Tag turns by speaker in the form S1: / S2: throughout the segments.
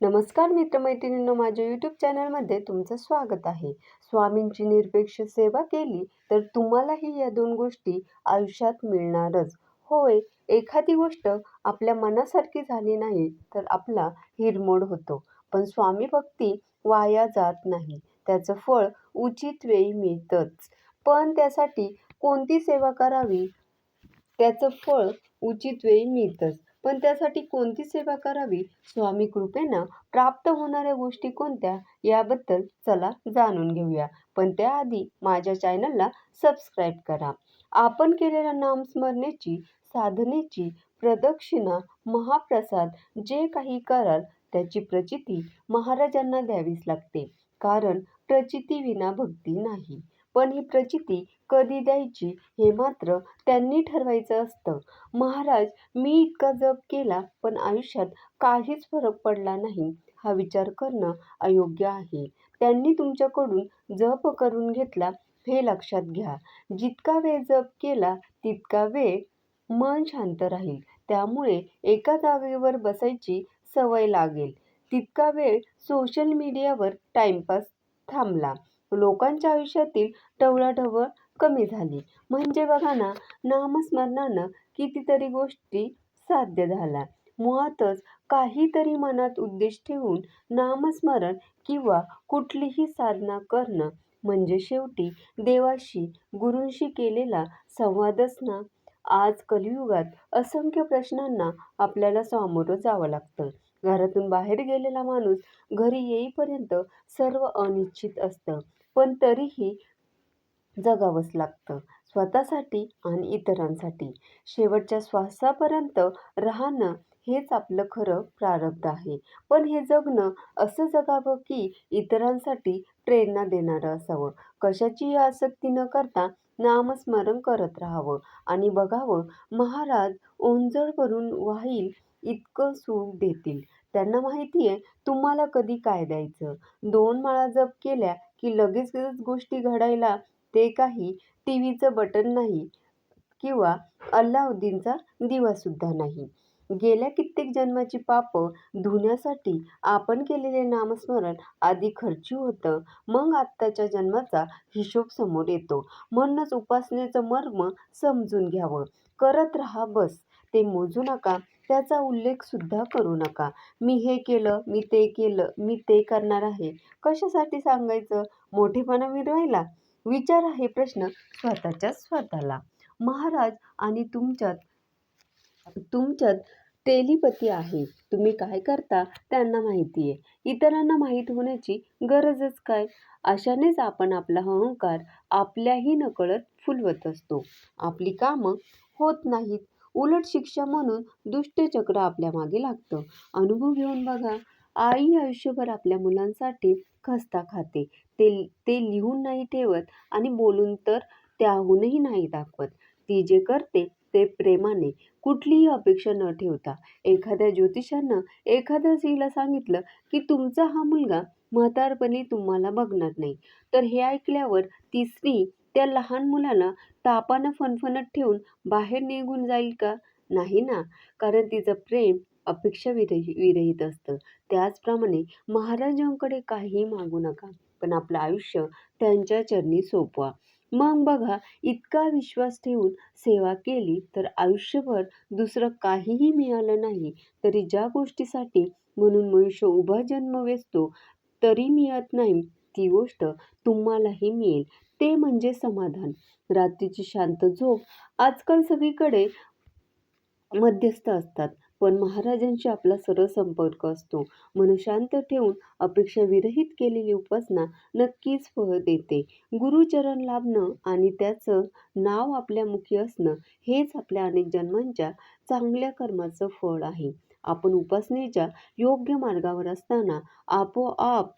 S1: नमस्कार मित्रमैत्रिणींनो माझ्या यूट्यूब चॅनलमध्ये तुमचं स्वागत आहे. स्वामींची निरपेक्ष सेवा केली तर तुम्हालाही या दोन गोष्टी आयुष्यात मिळणारच. होय एखादी गोष्ट आपल्या मनासारखी झाली नाही तर आपला हिरमोड होतो. पण स्वामी भक्ती वाया जात नाही. त्याचं फळ उचित वेळी मिळतंच. पण त्यासाठी कोणती सेवा करावी? त्याचं फळ उचित वेळी मिळतंच. पण त्यासाठी कोणती सेवा करावी? स्वामी कृपेनं प्राप्त होणाऱ्या गोष्टी कोणत्या? याबद्दल चला जाणून घेऊया. पण त्याआधी माझ्या चॅनलला सबस्क्राईब करा. आपण केलेल्या नामस्मरणेची साधनेची प्रदक्षिणा महाप्रसाद जे काही कराल त्याची प्रचिती महाराजांना द्यावीच लागते. कारण प्रचिती विना भक्ती नाही. पण ही प्रचिती कधी द्यायची हे मात्र त्यांनी ठरवायचं असतं. महाराज मी इतका जप केला पण आयुष्यात काहीच फरक पडला नाही. हा विचार करणं अयोग्य आहे. त्यांनी तुमच्याकडून जप करून घेतला हे लक्षात घ्या. जितका वेळ जप केला तितका वेळ मन शांत राहील. त्यामुळे एका जागेवर बसायची सवय लागेल. तितका वेळ सोशल मीडियावर टाइमपास थांबला. लोकांच्या आयुष्यातील टवळाढवळ कमी झाली. म्हणजे बघा ना नामस्मरणानं कितीतरी गोष्टी साध्य झाल्या. मुळातच काहीतरी मनात उद्देश ठेवून नामस्मरण किंवा कुठलीही साधना करणं म्हणजे शेवटी देवाशी गुरूंशी केलेला संवादच ना आज कलियुगात असंख्य प्रश्नांना आपल्याला सामोरं जावं लागतं. घरातून बाहेर गेलेला माणूस घरी येईपर्यंत सर्व अनिश्चित असतं. पण तरीही जगावंच लागतं. स्वतःसाठी आणि इतरांसाठी. शेवटच्या श्वासापर्यंत राहणं हेच आपलं खरं प्रारब्ध आहे. पण हे जगणं असं जगावं की इतरांसाठी प्रेरणा देणारं असावं. कशाचीही आसक्ती न करता नामस्मरण करत राहावं आणि बघावं महाराज ओंजळ करून वाहील इतकं सुख देतील. त्यांना माहिती आहे तुम्हाला कधी काय द्यायचं? दोन माळा जप केल्या की लगेच गोष्टी घडायला ते काही टी व्हीचं बटन नाही किंवा अल्लाउद्दीनचा दिवासुद्धा नाही. गेल्या कित्येक जन्माची पापं धुण्यासाठी आपण केलेले नामस्मरण आधी खर्ची होतं मग आत्ताच्या जन्माचा हिशोब समोर येतो. म्हणूनच उपासनेचं मर्म समजून घ्यावं. करत राहा बस. ते मोजू नका त्याचा उल्लेखसुद्धा करू नका. मी हे केलं मी ते केलं मी ते करणार आहे. कशासाठी सांगायचं? मोठेपणा मिरवायला विचार आहे प्रश्न स्वतःच्या स्वतःला. महाराज आणि तुमच्यात तुमच्यात टेलिपती आहे. तुम्ही काय करता त्यांना माहिती आहे. इतरांना माहीत होण्याची गरजच काय? अशानेच आपण आपला अहंकार आपल्याही नकळत फुलवत असतो. आपली कामं होत नाहीत. उलट शिक्षा म्हणून दुष्टचक्र आपल्या मागे लागतं. अनुभव घेऊन बघा आई आयुष्यभर आपल्या मुलांसाठी खस्ता खाते. ते ते लिहून नाही ठेवत आणि बोलून तर त्याहूनही नाही दाखवत. ती जे करते ते प्रेमाने कुठलीही अपेक्षा न ठेवता. एखाद्या ज्योतिषानं एखाद्या स्त्रीला सांगितलं की तुमचा हा मुलगा म्हातारपणी तुम्हाला बघणार नाही. तर हे ऐकल्यावर ती स्त्री त्या लहान मुलाला तापानं फणफणत ठेवून बाहेर निघून जाईल का? नाही ना. कारण तिचं प्रेम अपेक्षा विरहि विरहित असतं. त्याचप्रमाणे महाराजांकडे काहीही मागू नका. पण आपलं आयुष्य त्यांच्या चरणी सोपवा. मग बघा इतका विश्वास ठेवून सेवा केली तर आयुष्यभर दुसरं काहीही मिळालं नाही. तरी ज्या गोष्टीसाठी म्हणून मनुष्य उभा जन्म वेचतो तरी मिळत नाही. ती गोष्ट तुम्हालाही मिळेल. ते म्हणजे समाधान. रात्रीची शांत झोप आजकाल सगळीकडे मध्यस्थ असतात. पण महाराजांशी आपला सरळ संपर्क असतो. मन शांत ठेवून अपेक्षा विरहित केलेली उपासना नक्कीच फळ देते. गुरुचरण लाभणं आणि त्याचं नाव आपल्या मुखी असणं हेच आपल्या अनेक जन्मांच्या चांगल्या कर्माचं फळ आहे. आपण उपासनेच्या योग्य मार्गावर असताना आपोआप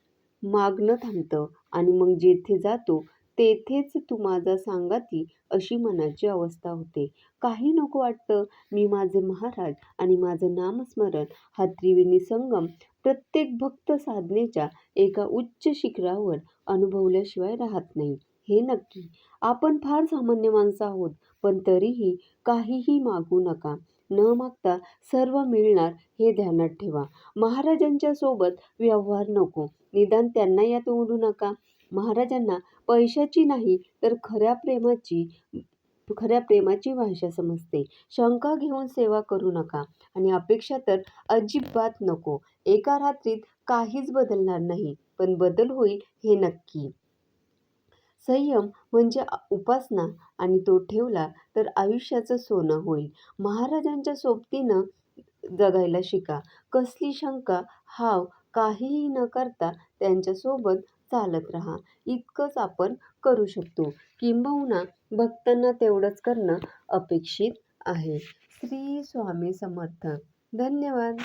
S1: मागणं थांबतं आणि मग जेथे जातो तेथेच तू माझा सांगाती अशी मनाची अवस्था होते. काही नको वाटतं. मी माझे महाराज आणि माझं नामस्मरण हा त्रिवेणी संगम प्रत्येक भक्त साधनेच्या एका उच्च शिखरावर अनुभवल्याशिवाय राहत नाही. हे नक्की. आपण फार सामान्य माणसं आहोत पण तरीही काहीही मागू नका. न मागता सर्व मिळणार हे ध्यानात ठेवा. महाराजांच्या सोबत व्यवहार नको. निदान त्यांना यात ओढू नका. महाराजांना पैशाची नाही तर खऱ्या प्रेमाची खऱ्या प्रेमाची भाषा समजते. शंका घेऊन सेवा करू नका आणि अपेक्षा तर अजिबात नको. एका रात्रीत काहीच बदलणार नाही पण बदल होईल हे नक्की. संयम म्हणजे उपासना आणि तो ठेवला तर आयुष्याचं सोनं होईल. महाराजांच्या सोबतीनं जगायला शिका. कसली शंका हाव काहीही न करता त्यांच्यासोबत चालत राहा. इतकंच आपण करू शकतो. किंबहुना भक्तांना तेवढंच करणं अपेक्षित आहे. श्री स्वामी समर्थ. धन्यवाद.